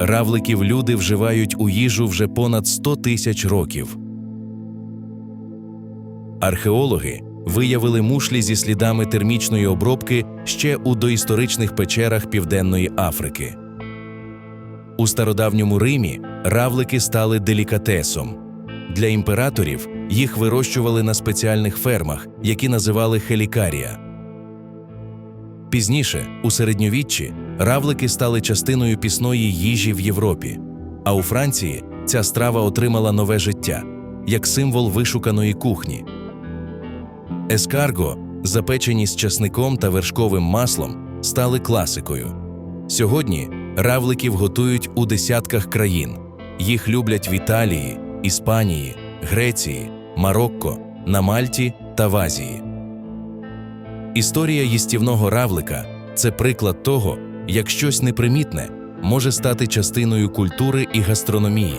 равликів люди вживають у їжу вже понад 100 тисяч років. Археологи виявили мушлі зі слідами термічної обробки ще у доісторичних печерах Південної Африки. У стародавньому Римі равлики стали делікатесом. Для імператорів їх вирощували на спеціальних фермах, які називали хелікарія. Пізніше, у середньовіччі, равлики стали частиною пісної їжі в Європі, а у Франції ця страва отримала нове життя як символ вишуканої кухні. Ескарго, запечені з часником та вершковим маслом, стали класикою. Сьогодні равликів готують у десятках країн. Їх люблять в Італії, Іспанії, Греції, Марокко, на Мальті та в Азії. Історія їстівного равлика це приклад того, як щось непримітне може стати частиною культури і гастрономії.